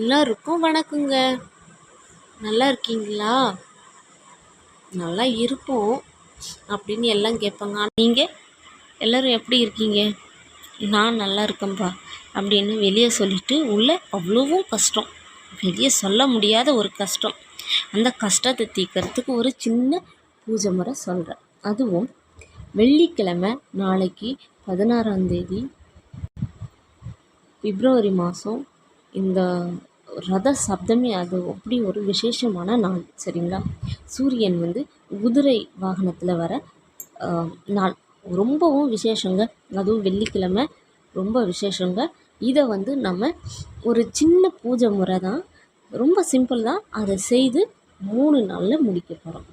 எல்லாருக்கும் வணக்கங்க. நல்லா இருக்கீங்களா? நல்லா இருப்போம் அப்படின்னு எல்லாம் கேட்பாங்க. நீங்கள் எல்லோரும் எப்படி இருக்கீங்க? நான் நல்லா இருக்கேன்ப்பா அப்படின்னு வெளியே சொல்லிவிட்டு உள்ளே அவ்வளோவும் கஷ்டம். வெளியே சொல்ல முடியாத ஒரு கஷ்டம். அந்த கஷ்டத்தை தீர்க்கறதுக்கு ஒரு சின்ன பூஜை முறை சொல்கிறேன் அதுவும் வெள்ளிக்கிழமை நாளைக்கு பதினாறாம் தேதி பிப்ரவரி மாதம் இந்த ரத சப்தமி அது அப்படி ஒரு விசேஷமான நாள் சரிங்களா? சூரியன் வந்து குதிரை வாகனத்தில் வர நாள். ரொம்பவும் விசேஷங்க. அதுவும் வெள்ளிக்கிழமை ரொம்ப விசேஷங்க. இதை வந்து நம்ம ஒரு சின்ன பூஜை முறை தான் ரொம்ப சிம்பிள் தான். அதை செய்து மூணு நாளில் முடிக்க போகிறோம்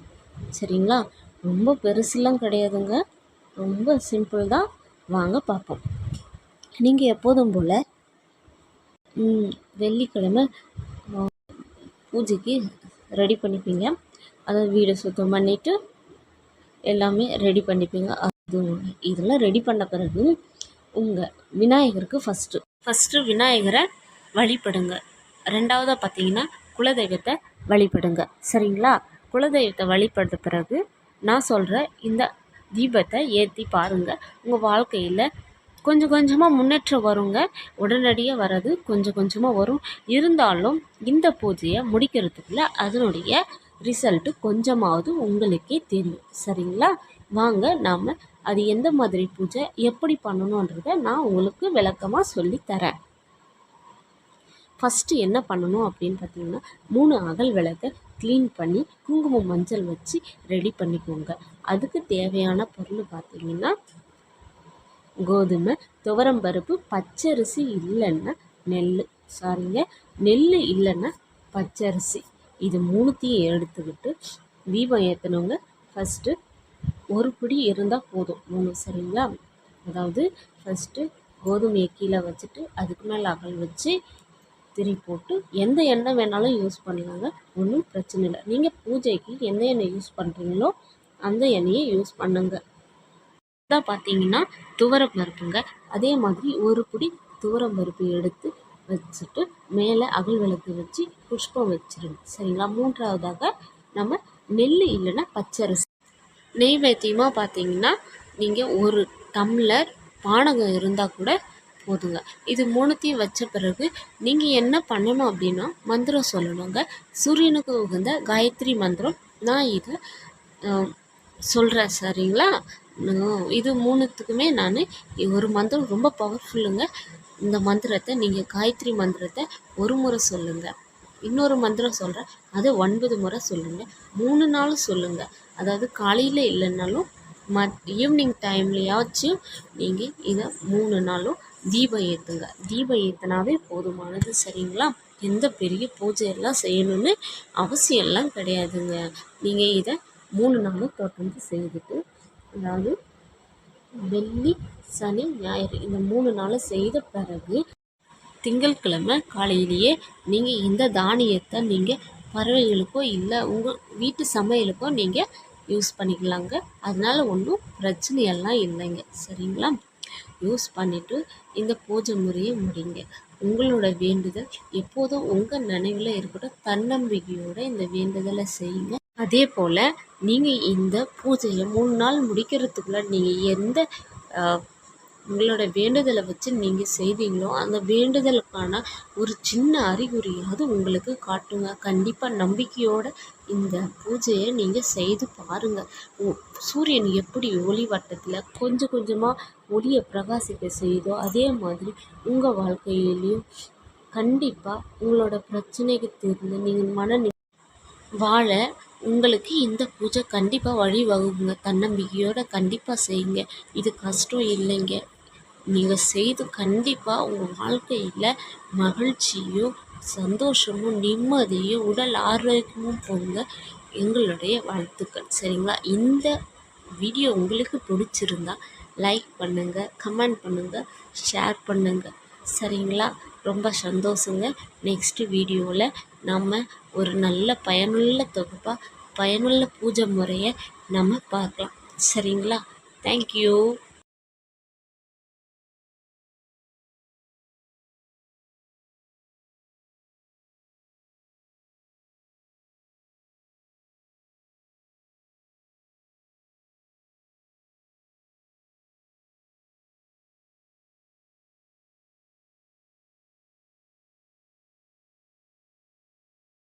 சரிங்களா? ரொம்ப பெருசுலாம் கிடையாதுங்க. ரொம்ப சிம்பிள் தான். வாங்க பார்ப்போம் நீங்கள் எப்போதும் போல் வெள்ளிக்கிழமை பூஜைக்கு ரெடி பண்ணிப்பீங்க. அதாவது வீடை சுத்தம் பண்ணிவிட்டு எல்லாமே ரெடி பண்ணிப்பீங்க. அது இதெல்லாம் ரெடி பண்ண பிறகு உங்கள் விநாயகருக்கு ஃபஸ்ட்டு ஃபஸ்ட்டு விநாயகரை வழிபடுங்க. ரெண்டாவதாக பார்த்தீங்கன்னா குலதெய்வத்தை வழிபடுங்க. சரிங்களா? குலதெய்வத்தை வழிபடுற பிறகு நான் சொல்கிற இந்த தீபத்தை ஏற்றி பாருங்கள் உங்கள் வாழ்க்கையில் கொஞ்சம் கொஞ்சமாக முன்னேற்றம் வருங்க. உடனடியாக வர்றது கொஞ்சம் கொஞ்சமாக வரும். இருந்தாலும் இந்த பூஜையை முடிக்கிறதுக்குள்ள அதனுடைய ரிசல்ட்டு கொஞ்சமாவது உங்களுக்கே தெரியும். சரிங்களா? வாங்க நாம் அது எந்த மாதிரி பூஜை எப்படி பண்ணணுன்றதை நான் உங்களுக்கு விளக்கமாக சொல்லி தரேன் ஃபஸ்ட்டு என்ன பண்ணணும் அப்படின்னு பார்த்தீங்கன்னா மூணு அகல் விளக்கை க்ளீன் பண்ணி குங்குமம் மஞ்சள் வச்சு ரெடி பண்ணிக்கோங்க. அதுக்கு தேவையான பொருள் பார்த்தீங்கன்னா கோதுமை துவரம்பருப்பு பச்சரிசி இல்லைன்னா நெல் சாரிங்க நெல் இல்லைன்னா பச்சரிசி. இது மூணுத்தையும் எடுத்துக்கிட்டு தீபம் ஏற்றணுங்க ஃபஸ்ட்டு ஒரு பிடி இருந்தால் போதும். மூணு சரிங்களா? அதாவது ஃபஸ்ட்டு கோதுமையை கீழே வச்சுட்டு அதுக்கு மேலே அகல் வச்சு திரி போட்டு எந்த எண்ணெய் வேணாலும் யூஸ் பண்ணலாங்க. ஒன்றும் பிரச்சனை இல்லை. நீங்கள் பூஜைக்கு எந்த எண்ணெய் யூஸ் பண்ணுறீங்களோ அந்த எண்ணெயை யூஸ் பண்ணுங்கள் அடுத்ததாக பார்த்தீங்கன்னா துவரம் பருப்புங்க. அதே மாதிரி ஒரு பிடி துவரம் பருப்பு எடுத்து வச்சுட்டு மேலே அகல் விளக்கு வச்சு புஷ்பம் வச்சிருங்க. சரிங்களா? மூன்றாவதாக நம்ம நெல் இல்லைன்னா பச்சரிசி. நெய்வேத்தியமாக பார்த்தீங்கன்னா நீங்கள் ஒரு டம்ளர் பானகம் இருந்தால் கூட போதுங்க. இது மூணுத்தையும் வச்ச பிறகு நீங்கள் என்ன பண்ணணும் அப்படின்னா மந்திரம் சொல்லணுங்க. சூரியனுக்கு உகந்த காயத்ரி மந்திரம். நான் இதை சொல்கிறேன் சரிங்களா? இது மூணுத்துக்குமே நான் ஒரு மந்திரம் ரொம்ப பவர்ஃபுல்லுங்க இந்த மந்திரத்தை நீங்கள் காயத்ரி மந்திரத்தை ஒரு முறை சொல்லுங்கள் இன்னொரு மந்திரம் சொல்கிறேன் அதை ஒன்பது முறை சொல்லுங்கள் மூணு நாளும் சொல்லுங்கள் அதாவது காலையில் இல்லைன்னாலும் மத் ஈவினிங் டைம்லையாச்சும் நீங்கள் இதை மூணு நாளும் தீபம் ஏற்றுங்க தீபம் ஏற்றினாவே போதுமானது சரிங்களா? எந்த பெரிய பூஜையெல்லாம் செய்யணும்னு அவசியம்லாம் கிடையாதுங்க. நீங்கள் இதை மூணு நாளும் தொடர்ந்து செய்துட்டு அதாவது வெள்ளி சனி ஞாயிறு இந்த மூணு நாளும் செய்த பிறகு திங்கட்கிழமை காலையிலேயே நீங்கள் இந்த தானியத்தை நீங்கள் பறவைகளுக்கோ இல்லை உங்கள் வீட்டு சமையலுக்கோ நீங்கள் யூஸ் பண்ணிக்கலாங்க. அதனால் ஒன்றும் பிரச்சனையெல்லாம் இல்லைங்க. சரிங்களா? யூஸ் பண்ணிவிட்டு இந்த பூஜை முறையை முடிங்க. உங்களோட வேண்டுதல் எப்போதும் உங்கள் நினைவில் இருக்கட்டும் தன்னம்பிக்கையோடு இந்த வேண்டுதலை செய்யுங்க. அதே போல் நீங்கள் இந்த பூஜையை மூணு நாள் முடிக்கிறதுக்குள்ள நீங்கள் எந்த உங்களோட வேண்டுதலை வச்சு நீங்கள் செய்வீங்களோ அந்த வேண்டுதலுக்கான ஒரு சின்ன அறிகுறியாவது உங்களுக்கு காட்டுங்க. கண்டிப்பாக நம்பிக்கையோட இந்த பூஜையை நீங்கள் செய்து பாருங்கள் ஓ சூரியன் எப்படி ஒளி வட்டத்தில் கொஞ்சம் கொஞ்சமாக ஒளியை பிரகாசிக்க செய்தோ அதே மாதிரி உங்கள் வாழ்க்கையிலையும் கண்டிப்பாக உங்களோட பிரச்சனைக்கு தீர்ந்து நீங்கள் மன வாழ உங்களுக்கு இந்த பூஜை கண்டிப்பாக வழிவகுங்க. தன்னம்பிக்கையோட கண்டிப்பாக செய்யுங்க. இது கஷ்டம் இல்லைங்க. நீங்கள் செய்து கண்டிப்பாக உங்கள் வாழ்க்கையில் மகிழ்ச்சியும் சந்தோஷமும் நிம்மதியும் உடல் ஆரோக்கியமும் போங்க. எங்களுடைய வாழ்த்துக்கள். சரிங்களா? இந்த வீடியோ உங்களுக்கு பிடிச்சிருந்தா லைக் பண்ணுங்கள் கமெண்ட் பண்ணுங்கள் ஷேர் பண்ணுங்கள் சரிங்களா? ரொம்ப சந்தோஷங்க. நெக்ஸ்ட்டு வீடியோவில் நம்ம ஒரு நல்ல பயனுள்ள தொகுப்பாக பயனுள்ள பூஜை முறையை நம்ம பார்க்கலாம். சரிங்களா? தேங்க்யூ